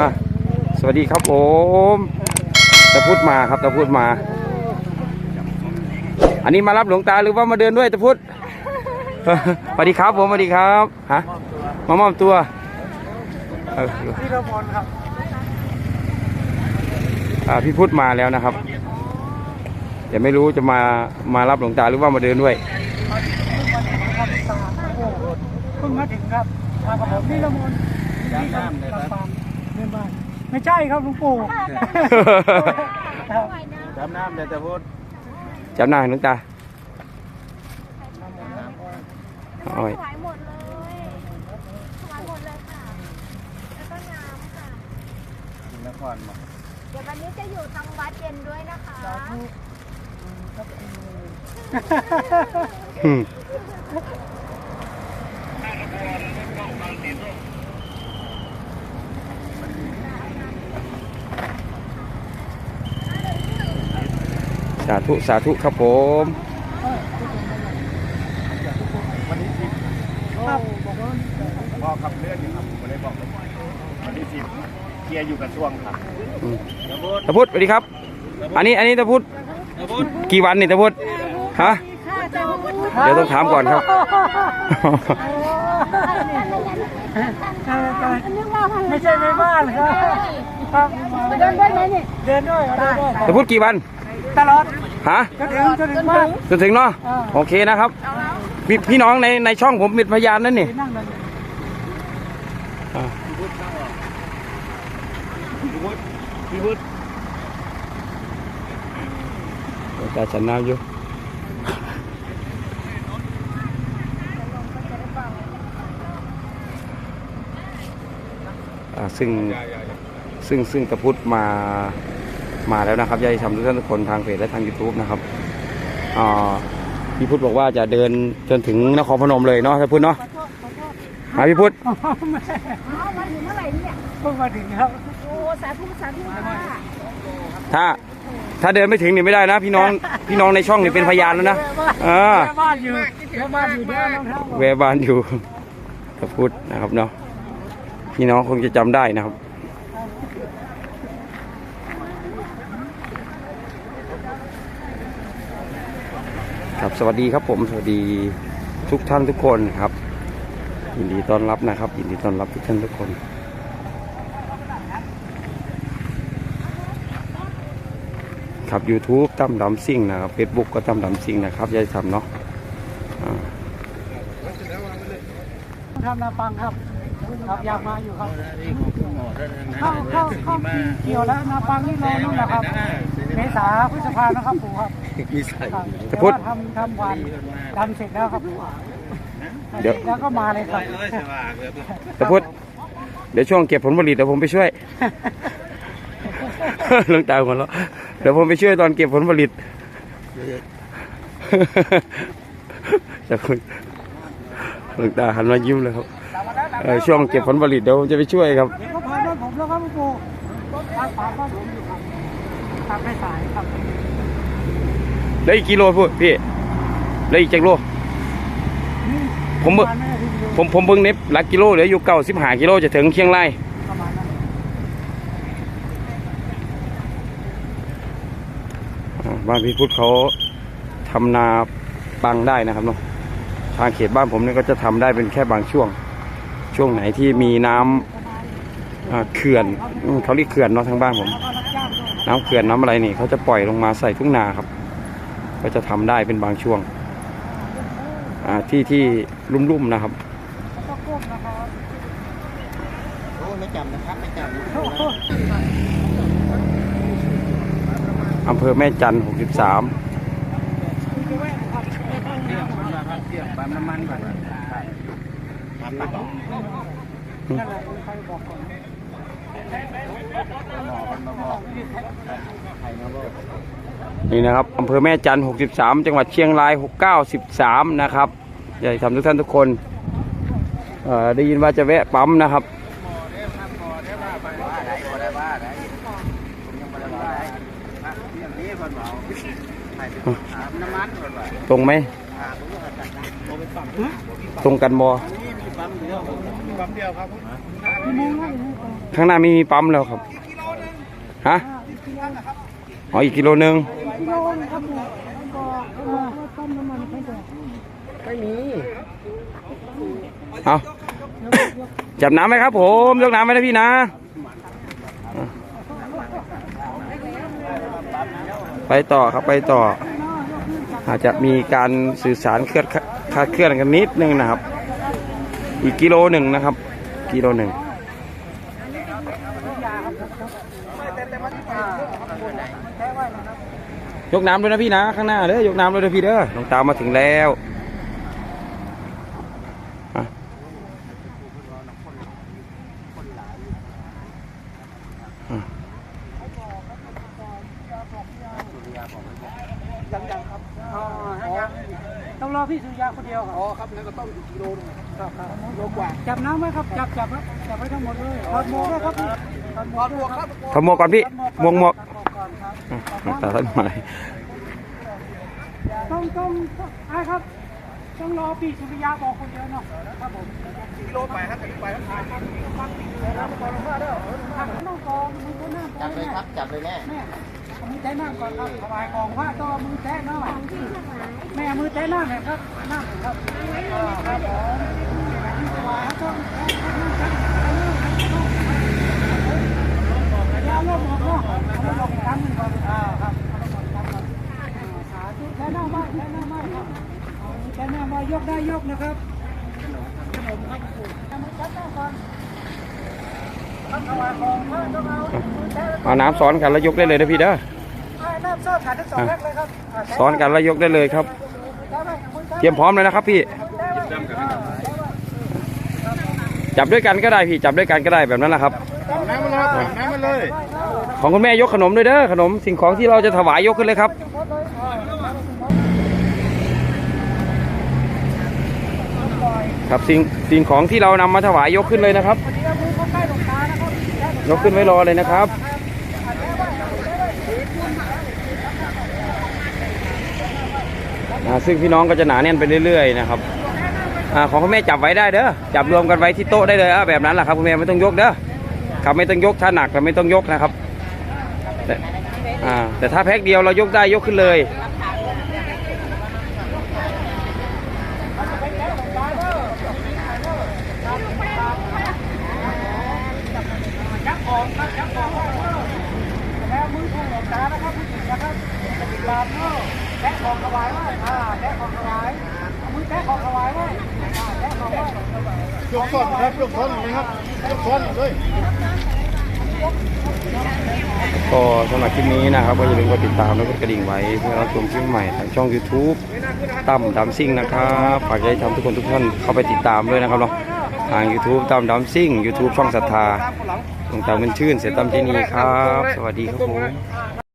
อ่าสวัสดีครับผมตะพุดมาครับตะพุดมา อันนี้มารับหลวงตาหรือว่ามาเดินด้วยตะพุดสวัสดีครับผมสวัสดีครับฮะมามอบตัวเออพี่ระพลครับอ่าพี่พุทธมาแล้วนะครับแต่ไม่รู้จะมามารับหลวงตาหรือว่ามาเดินด้วยเพิ่งมาถึงครับมากับผมพี่ระพลที่ลำปางเดิน บ้าน ไม่ใช่ครับหลวงปู่ครับจำน้ำแต่จะพูดจำหน้าหลวงตาโอ้ยถวายหมดเลยถวายหมดเลยค่ะ แล้วก็น้ำค่ะ นครมาเดี๋ยววันนี้จะอยู่ทางวัดเย็นด้วยนะคะอืม สาธุสาธุครับผมวันนี้สิบครับบอกว่าพอขับเลื่อนอยู่ครับผมไม่ได้บอกเลยวันที่สิบเคลียร์อยู่กระทรวงครับอืมจะพูดตะพุทธสวัสดีครับ อันนี้อันนี้ตะพุทธจะพูดกี่วันนี่ตะพุทธฮะเดี๋ยวต้องถามก่อนครับ ใช่ใช่ไม่ใช่ในบ้านครับครับเดินด้วยไหมนี่เดินด้วยเดินด้วยตะพุทธกี่วันตลอดฮะจนถึงจนถึงบ้านจนถึงเนาะอ่าโอเคนะครับพี่พี่น้องในในช่องผมเป็นพยานนั่นนี่นั่งเลยอ่าพี่พูดพี่พูดตาฉันน้ำอยู่ ซึ่งซึ่งซึ่งตะพุทธมามาแล้วนะครับยายทำทุกท่านทุกคนทางเพจและทาง YouTube นะครับอ่าพี่พุทธบอกว่าจะเดินจนถึงนครพนมเลยเนาะตะพุทธเนาะมาพี่พุทธแม่เอามาถึงเมื่อไหร่เนี่ยเพิ่งมาถึงครับโอ้สาธุสาธุค่ะถ้าถ้าเดินไม่ถึงนี่ไม่ได้นะ พี่น้องพี่น้องในช่องนี่เป็นพยานแล้วนะอ่าแม่บ้านอยู่แม่บ้านอยู่เดี๋ยวรองเท้าแวะบ้านอยู่ตะพุทธนะครับเนาะ พี่น้องคงจะจำได้นะครับ ครับสวัสดีครับผมสวัสดีทุกท่านทุกคนครับยินดีต้อนรับนะครับยินดีต้อนรับทุกท่านทุกคนครับ YouTube ตั้มดำซิ่งนะครับ Facebook ก็ตั้มดำซิ่งนะครับยายทำเนาะทำนาปังครับ ครับอยากมาอยู่ครับ เข้าเข้าเข้าเกี่ยวแล้วนาปังนี่รอนู่นนะครับ เมษาพฤษภานะครับปู่ครับมีใส่ครับแต่ว่าทำทำวันดันเสร็จแล้วครับปู่เดี๋ยวแล้วก็มาเลยครับตะพุทธเดี๋ยวช่วงเก็บผลผลิตเดี๋ยวผมไปช่วยเรื่องตาหมดแล้วเดี๋ยวผมไปช่วยตอนเก็บผลผลิตจะคุยเรื่องตาหันมายิ้มเลยครับ เออช่วงเก็บผลผลิตเดี๋ยวผมจะไปช่วยครับเดี๋ยวก็ผ่านบ้านผมแล้วครับปู่ผ่านผ่านบ้านผมอยู่ครับทำไม่สายครับได้อีกกิโลพูดพี่ได้วอีกจักโลผมเบิ่งประาณไม่ได้ถึงอยู่ผมผมเบิ่งเน็บหลักกิโลเหลืออยู่เก้าสิบห้ากิโลจะถึงเชียงรายประมาณนั้นอ่าบ้านพี่พุทธเขาทำนาปังได้นะครับเนาะทางเขตบ้านผมเนี่ยก็จะทำได้เป็นแค่บางช่วง ช่วงไหนที่มีน้ำอ่าเขื่อนเขาเรียกเขื่อนเนาะทางบ้านผมแล้วก็รับจ้างด้วยน้ำเขื่อนน้ำอะไรนี่เขาจะปล่อยลงมาใส่ทุ่งนาครับ ก็จะทำได้เป็นบางช่วงที่ที่ลุ่มๆนะครับแล้วก็ก้มนะครับโอ้ไม่จำนะครับไม่จำโอ้โหอำเภอแม่จันทร์63เทียงเที่ยงปั๊มน้ำมันก่อน ปั๊มปั๊มนั่นแหละใครบอกก่อนมาบอกใครมาบอกนี่นะครับอำเภอแม่จันทร์63 จังหวัดเชียงราย 693นะครับอยากให้ทำทุกท่านทุกคนได้ยินว่าจะแวะปั๊มนะครับตรงไหมตรงกันบอ ปั๊มเดียวมีปั๊มเดียวครับกี่โมงครับข้างหน้าไม่มีปั๊มแล้วครับฮะอ๋ออีกกิโลหนึ่งกิโลนะครับผมก็เออต้มน้ำมันให้ด้วยไม่มีเอาจับน้ำไหมครับผมยกน้ำไหมนะพี่นะ ไปต่อครับไปต่อ อาจจะมีการสื่อสารเคลื่อนคลาดเคลื่อนกันนิดนึงนะครับ อีกกิโลหนึ่งนะครับ กิโลหนึ่งยกน้ำด้วยนะพี่นะข้างหน้าเด้อยกน้ำด้วยนะพี่เด้อลงตามมาถึงแล้วอะอะยังยังครับอ๋อยังต้องรอพี่สุริยาคนเดียวครับอ๋อครับนั่นก็ต้องอีกกิโลนึง ครับครับโลกว่าจับน้ำไว้ครับ จับจับไว้จับไว้ทั้งหมดเลยถอดหมวกด้วยครับพี่ถอดหมวกด้วยครับถอดหมวกก่อนพี่หมวกหมวกถอดหมวกก่อนครับอะตาท่านหน่อยต้องต้องไอ้ครับต้องรอพี่สุริยาบอกคนเดียวเนาะครับผมกิโลไปครับไปครับต้องกองมือแท้น้ำจับเลยครับ จับเลยแม่แมือแท้น้ำก่อนครับถวายของพระต่อมือแท้น้ำแม่มือแท้น้ำเนี่ยครับน้ำครับครับผมถวายต้องยาลบหมดเนาะเอาลงกันหนึ่งก่อนอ่าครับเอาลงกันก่อนสาธุแท้น้ำไม่แท้น้ำไม่ครับแท้น้ำม่ยกได้ยกนะครับขนมครับทำมือแท้น้ำก่อนทำถวายของพระต้องเอามือแท้เอาน้ำซ้อนกันแล้วยกได้เลยนะพี่เด้อ น้ำซ้อนกันทั้งสองแรกเลยครับซ้อนกันแล้วยกได้เลยครับ เตรียมพร้อมเลยนะครับพี่ จับด้วยกันก็ได้พี่จับด้วยกันก็ได้แบบนั้นแหละครับน้ำมันเลยน้ำมันเลย ของคุณแม่ยกขนมด้วยเด้อขนมสิ่งของที่เราจะถวายยกขึ้นเลยครับครับสิ่งสิ่งของที่เรานำมาถวายยกขึ้นเลยนะครับ ยกขึ้นไว้รอเลยนะครับ อ่าซึ่งพี่น้องก็จะหนาแน่นไปเรื่อยๆนะครับอของคุณแม่จับไว้ได้เด้อจับรวมกันไว้ที่โต๊ะได้เลยอะแบบนั้นแหละครับคุณแม่ไม่ต้องยกเด้อครับไม่ต้องยกถ้าหนักแต่ไม่ต้องยกนะครับแต่แต่ถ้าแพ็คเดียวเรายกได้ยกขึ้นเลยยักษ์ของครับยักษ์ของแล้วมือของหลวงตานะครับผู้หญิงนะครับติดตามเนาะ แทะของถวายไว้อ่าแทะของถวายมือแทะของถวายไว้อ่าแทะของไว้ยกซ้อนครับยกซ้อนนะครับยกซ้อนเลยก็สำหรับคลิปนี้นะครับก็อย่าลืมกดติดตามและกดกระดิ่งไว้เพื่อรับชมคลิปใหม่ทางช่อง YouTube ตั้มดัมซิ่งนะครับฝากใจทำทุกคนทุกท่านเข้าไปติดตามด้วยนะครับเนาะทาง YouTube ตั้มดัมซิ่ง YouTube ช่องศรัทธาตรงตามเป็นชื่นเสียตั้มเจนีครับ สวัสดีครับผม